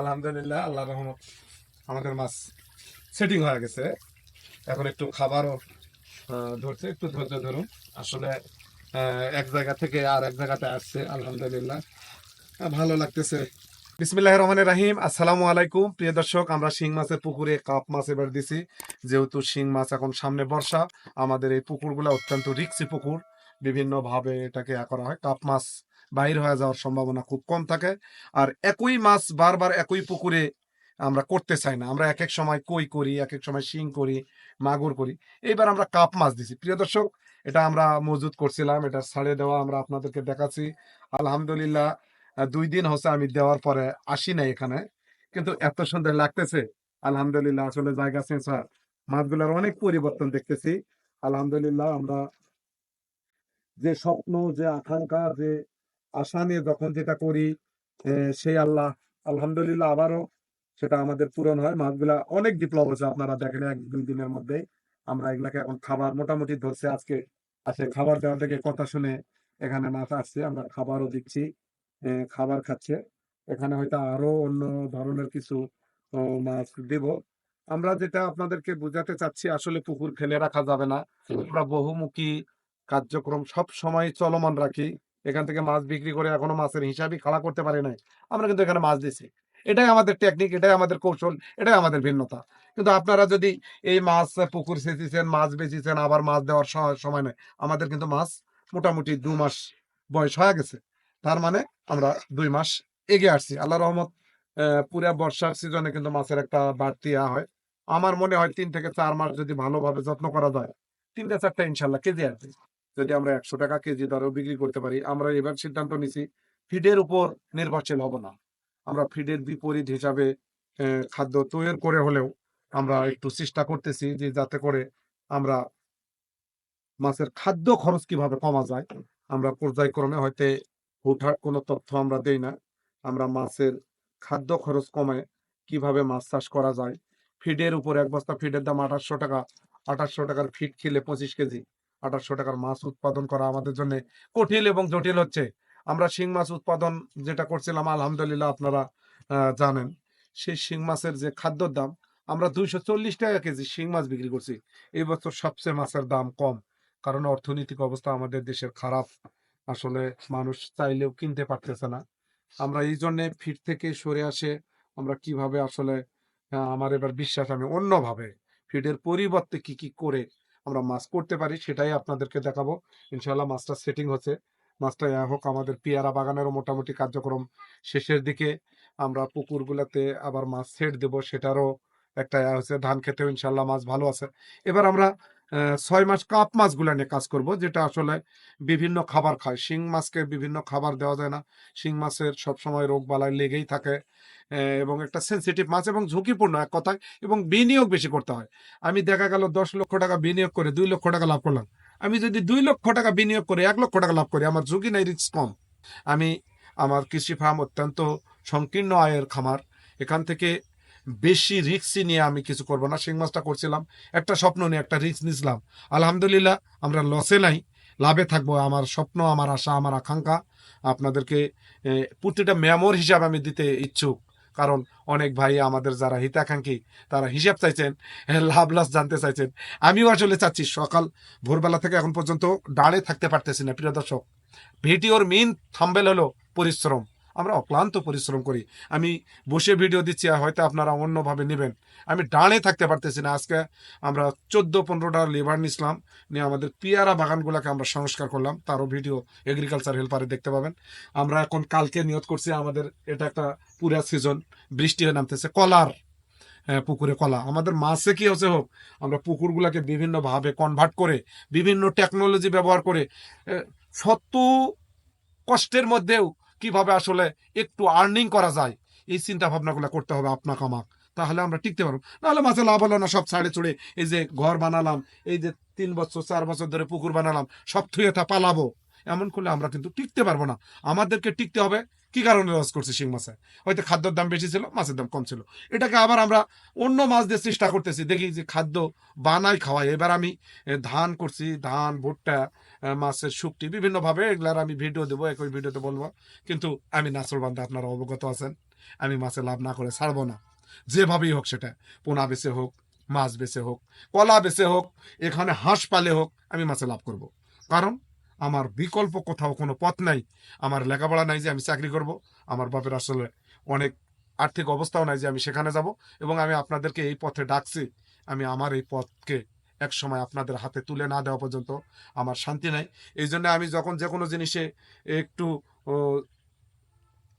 আলহামদুলিল্লাহ, আল্লাহ রহমত। আমাদের মাছ সেটিং হয়ে গেছে। এখন একটু খাবারও ধরছে, একটু ধৈর্য ধরুন। আসলে এক জায়গা থেকে আর এক জায়গাতে আসছে, আলহামদুলিল্লাহ। ভালো লাগতেছে। বিসমিল্লাহ রহমান রাহিম, আসসালামু আলাইকুম। প্রিয় দর্শক, আমরা শিং মাছের পুকুরে কাপ মাছ এবার দিছি। যেহেতু শিং মাছ এখন সামনে বর্ষা, আমাদের এই পুকুরগুলো অত্যন্ত রিক্সি পুকুর। বিভিন্নভাবে এটাকে করা হয়, কাপ মাছ। বাইর হয়ে যাওয়ার সম্ভাবনা খুব কম থাকে। আর একই মাছ বারবার একই পুকুরে আমরা করতে চাই না। আমরা এক এক সময় কই করি এক এক সময় শিং করি, মাগুর করি। এইবার আমরা কাপ মাছ দিছি। প্রিয় দর্শক, এটা আমরা মজুদ করছিলাম। এটা ছাড়ে দেওয়া আমরা আপনাদেরকে দেখাচ্ছি। আলহামদুলিল্লাহ দুই দিন হচ্ছে আমি দেওয়ার পরে আসি নাই এখানে। কিন্তু এত সুন্দর লাগতেছে। আলহামদুলিল্লাহ, আসলে জায়গা সেন্সার মাছগুলোর অনেক পরিবর্তন দেখতেছি। আলহামদুলিল্লাহ, আমরা যে স্বপ্ন, যে আকাঙ্ক্ষা, যে আশা নিয়ে যখন যেটা করি সেই আল্লাহ আলহামদুলিল্লাহ আবারও সেটা আমাদের পূরণ হয়। মাছগুলা অনেক বিপ্লব হচ্ছে আপনারা দেখেন এক দুই দিনের মধ্যে। আমরা এগুলাকে এখন খাবার মোটামুটি ধরছে আজকে। আসে খাবার দেওয়া থেকে কথা শুনে এখানে মাছ আসছে আমরা খাবারও দিচ্ছি খাবার খাচ্ছে। এখানে হয়তো আরও অন্য ধরনের কিছু মাছ দেব। আমরা যেটা আপনাদেরকে বোঝাতে চাচ্ছি আসলে পুকুর ফেলে রাখা যাবে না। আমরা বহুমুখী কার্যক্রম সব সময় চলমান রাখি। এখান থেকে মাছ বিক্রি করে এখনও মাছের হিসাবই খাড়া করতে পারি নাই। আমরা কিন্তু এখানে মাছ দিছি। এটাই আমাদের টেকনিক এটাই আমাদের কৌশল, এটাই আমাদের ভিন্নতা। কিন্তু আপনারা যদি এই মাছ পুকুর সেচিছেন, মাছ বেচিছেন, আবার মাছ দেওয়ার সময় নেই, আমাদের কিন্তু মাছ মোটামুটি দু মাস বয়স হয়ে গেছে। তার মানে আমরা দুই মাস এগিয়ে আসছি। আল্লাহ রহমত পুরা বর্ষার সিজনে কিন্তু মাছের একটা বাড়তি হয়। আমার মনে হয় তিন থেকে চার মাস যদি ভালোভাবে যত্ন করা যায়, তিনটা চারটা ইনশাল্লাহ কেজি আসবে যদি আমরা একশো টাকা কেজি দরেও বিক্রি করতে পারি, আমরা এবার সিদ্ধান্ত নিছি ফিডের উপর নির্ভরশীল হব না। আমরা ফিডের বিপরীত হিসাবে খাদ্য তৈরি করে হলেও আমরা একটু চেষ্টা করতেছি যে যাতে করে আমরা মাছের খাদ্য খরচ কীভাবে কমা যায়, আমরা পর্যায়ক্রমে হয়তো হুটহাট কোনো তথ্য আমরা দেই না। আমরা মাছের খাদ্য খরচ কমে, কীভাবে মাছ চাষ করা যায় ফিডের উপর এক বস্তা ফিডের দাম আঠাশশো টাকা, আঠাশশো টাকার ফিড খেলে পঁচিশ কেজি আঠাশশো টাকার মাছ উৎপাদন করা আমাদের জন্য কঠিন এবং জটিল হচ্ছে। আমরা শিং মাছ উৎপাদন যেটা করছিলাম, আলহামদুলিল্লাহ আপনারা জানেন। সেই শিং মাছের যে খাদ্যর দাম, আমরা দুইশো চল্লিশ টাকা কেজি শিং মাছ বিক্রি করছি। এই বছর সবচেয়ে মাছের দাম কম, কারণ অর্থনৈতিক অবস্থা আমাদের দেশের খারাপ। আসলে মানুষ চাইলেও কিনতে পারতেছে না। আমরা এই জন্য ফিট থেকে সরে আসে, আমরা কীভাবে আসলে আমার এবার বিশ্বাস আমি অন্যভাবে, ফিডের পরিবর্তে কি কি করে আমরা মাছ করতে পারি, সেটাই আপনাদেরকে দেখাবো। ইনশাল্লাহ মাছটা সেটিং হচ্ছে। মাছটা হোক, আমাদের পেয়ারা বাগানেরও মোটামুটি কার্যক্রম শেষের দিকে। আমরা পুকুরগুলোতে আবার মাছ সেট দেব, সেটারও একটা হচ্ছে, ধান খেতেও ইনশাল্লাহ মাছ ভালো আছে। এবার আমরা ছয় মাস কাপ মাছগুলা নিয়ে কাজ করব, যেটা আসলে বিভিন্ন খাবার খায়। শিং মাছকে বিভিন্ন খাবার দেওয়া যায় না। শিং মাছের সবসময় রোগ বালাই লেগেই থাকে। এবং একটা সেন্সিটিভ মাছ এবং ঝুঁকিপূর্ণ এক কথায়, এবং বিনিয়োগ বেশি করতে হয়। আমি দেখা গেল দশ লক্ষ টাকা বিনিয়োগ করে দুই লক্ষ টাকা লাভ করলাম। আমি যদি দুই লক্ষ টাকা বিনিয়োগ করে এক লক্ষ টাকা লাভ করি, আমার ঝুঁকি নাই রিস্ক কম। আমি আমার কৃষি ফার্ম অত্যন্ত সংকীর্ণ আয়ের খামার। এখান থেকে বেশি রিস্কই নিয়ে আমি কিছু করব না। শিং মাছটা করছিলাম, একটা স্বপ্ন নিয়ে একটা রিক্স নিছিলাম। আলহামদুলিল্লাহ, আমরা লসে নাই, লাভে থাকব। আমার স্বপ্ন, আমার আশা, আমার আকাঙ্ক্ষা আপনাদেরকে প্রতিটা মেমোর হিসাব আমি দিতে ইচ্ছুক। কারণ অনেক ভাই আমাদের যারা হিতাকাঙ্ক্ষী, তারা হিসাব চাইছেন, লাভ লস জানতে চাইছেন। আমিও আসলে চাচ্ছি, সকাল ভোরবেলা থেকে এখন পর্যন্ত দাঁড়ে থাকতে পারতেছি না, প্রিয় দর্শক। ভিডিওর মেন থাম্বেল হলো পরিশ্রম। আমরা অক্লান্ত পরিশ্রম করি। আমি বসে ভিডিও দিচ্ছি হয়তো আপনারা অন্যভাবে নেবেন। আমি দাঁড়ে থাকতে পারতেছি না। আজকে আমরা চোদ্দ পনেরোটা লেবার নিছিলাম। নিয়ে আমাদের পিয়ারা বাগানগুলোকে আমরা সংস্কার করলাম। তারও ভিডিও এগ্রিকালচার হেল্পারে দেখতে পাবেন। আমরা এখন কালকে নিয়ত করছি আমাদের এটা একটা পুরা সিজন বৃষ্টি হয়ে নামতেছে। কলার আহ, পুকুরে কলা। আমাদের মাছে কি হচ্ছে হোক আমরা পুকুরগুলোকে বিভিন্নভাবে কনভার্ট করে বিভিন্ন টেকনোলজি ব্যবহার করে শত কষ্টের মধ্যেও কীভাবে আসলে একটু আর্নিং করা যায়? এই চিন্তা ভাবনাগুলো করতে হবে আপনাকে আমাক। তাহলে আমরা টিকতে পারব। নাহলে মাঝে লাভ হলো না, সব ছাড়ে চড়ে এই যে ঘর বানালাম, এই যে তিন বছর, চার বছর ধরে পুকুর বানালাম, সব থুয়ে তা পালাবো। এমন করলে আমরা কিন্তু টিকতে পারব না। আমাদেরকে টিকতে হবে কি কারণে লস করছি শিং মাছে? হয়তো খাদ্যর দাম বেশি ছিল, মাছের দাম কম ছিল। এটাকে আবার আমরা অন্য মাছ দিয়ে চেষ্টা করতেছি। দেখি যে খাদ্য বানাই খাওয়াই। এবার আমি ধান করছি, ধান, ভুট্টা মাছের শুকটি বিভিন্নভাবে এগুলার আমি ভিডিও দেবো, একই ভিডিওতে বলব। কিন্তু আমি নাচর বান্ধা আপনারা অবগত আছেন। আমি মাছে লাভ না করে ছাড়বো না। যেভাবেই হোক সেটা, পোনা বেছে হোক, মাছ বেছে হোক, কলা বেছে হোক, এখানে হাঁস পালে হোক, আমি মাছে লাভ করব। কারণ আমার বিকল্প কোথাও কোনো পথ নাই। আমার লেখাপড়া নাই যে আমি চাকরি করব। আমার বাপের আসলে অনেক আর্থিক অবস্থাও নাই যে আমি সেখানে যাব এবং আমি আপনাদেরকে এই পথে ডাকছি। আমি আমার এই পথকে এক সময় আপনাদের হাতে তুলে না দেওয়া পর্যন্ত আমার শান্তি নাই। এই জন্য আমি যখন যে কোনো জিনিসে একটু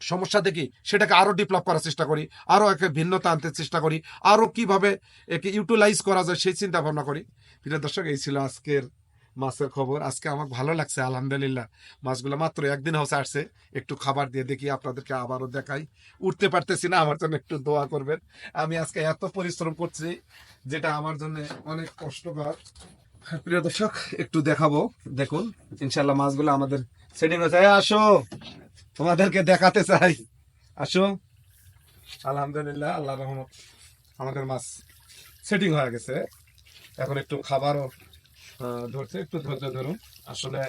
সমস্যা দেখি, সেটাকে আরও ডেভেলপ করার চেষ্টা করি আরও একে ভিন্নতা আনতে চেষ্টা করি আরও কীভাবে একে ইউটিলাইজ করা যায় সেই চিন্তা ভাবনা করি। প্রিয় দর্শক, এই ছিল আজকের মাছের খবর। আজকে আমার ভালো লাগছে, আলহামদুলিল্লাহ। মাছগুলো মাত্র একদিন হচ্ছে আসছে। একটু খাবার দিয়ে দেখি, আপনাদেরকে আবারও দেখাই। উঠতে পারতেছি না, আমার জন্য একটু দোয়া করবেন। আমি আজকে এত পরিশ্রম করছি, যেটা আমার জন্য অনেক কষ্টকর। প্রিয় দর্শক, একটু দেখাবো। দেখুন ইনশাল্লাহ মাছগুলো আমাদের সেটিং হয়েছে আসো, তোমাদেরকে দেখাতে চাই। আসো। আলহামদুলিল্লাহ আল্লাহ রহমত, আমাদের মাছ সেটিং হয়ে গেছে। এখন একটু খাবারও ধরছে, একটু ধৈর্য ধরুন। আসলে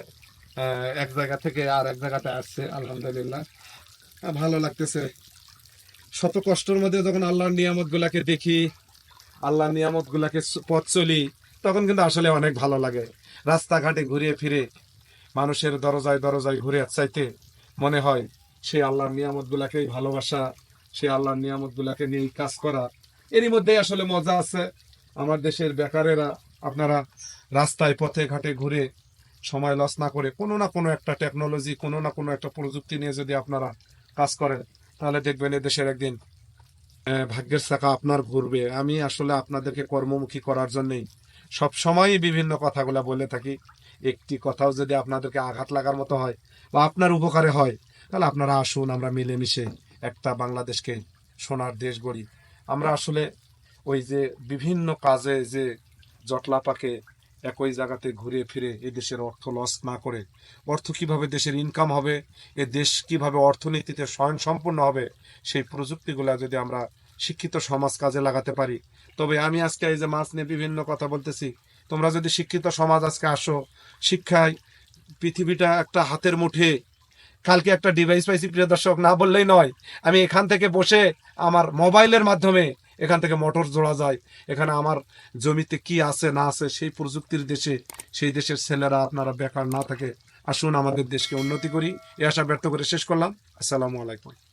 এক জায়গা থেকে আর এক জায়গাতে আসছে, আলহামদুলিল্লাহ। ভালো লাগতেছে। শত কষ্টের মধ্যে যখন আল্লাহর নিয়ামত গুলাকে দেখি, আল্লাহর নিয়ামত গুলাকে পথ চলি, তখন কিন্তু আসলে অনেক ভালো লাগে। রাস্তাঘাটে ঘুরে ফিরে, মানুষের দরজায় দরজায় ঘুরে চাইতে মনে হয় সেই আল্লাহর নিয়ামত গুলাকেই ভালোবাসা সেই আল্লাহর নিয়ামত গুলাকে নিয়ে কাজ করা। এরই মধ্যে আসলে মজা আছে। আমার দেশের বেকারেরা আপনারা রাস্তায়, পথে, ঘাটে ঘুরে সময় লস না করে কোনো না কোনো একটা টেকনোলজি কোনো না কোনো একটা প্রযুক্তি নিয়ে যদি আপনারা কাজ করেন, তাহলে দেখবেন এদেশের একদিন ভাগ্যের চাকা আপনার ঘুরবে। আমি আসলে আপনাদেরকে কর্মমুখী করার জন্যই সব সময়ই বিভিন্ন কথাগুলো বলে থাকি। একটি কথাও যদি আপনাদেরকে আঘাত লাগার মতো হয় বা আপনার উপকারে হয়, তাহলে আপনারা আসুন, আমরা মিলেমিশে একটা বাংলাদেশকে সোনার দেশ গড়ি। আমরা আসলে ওই যে বিভিন্ন কাজে যে জটলা পাকে একই জায়গাতে ঘুরে ফিরে এ দেশের অর্থ লস না করে। অর্থ কীভাবে দেশের ইনকাম হবে, এ দেশ কীভাবে অর্থনীতিতে স্বয়ং সম্পূর্ণ হবে, সেই প্রযুক্তিগুলা যদি আমরা শিক্ষিত সমাজ কাজে লাগাতে পারি। তবে আমি আজকে এই যে মাছ নিয়ে বিভিন্ন কথা বলতেছি, তোমরা যদি শিক্ষিত সমাজ আজকে আসো, শিক্ষায় পৃথিবীটা একটা হাতের মুঠে। কালকে একটা ডিভাইস পাইছি, প্রিয় দর্শক, না বললেই নয়। আমি এখান থেকে বসে আমার মোবাইলের মাধ্যমে এখান থেকে মোটর জোড়া যায়। এখানে আমার জমিতে কি আছে, না আছে, সেই প্রযুক্তির দেশে, সেই দেশের ছেলেরা আপনারা বেকার না থাকে। আসুন আমাদের দেশকে উন্নতি করি। এ আশা ব্যর্থ করে শেষ করলাম। আসসালামু আলাইকুম।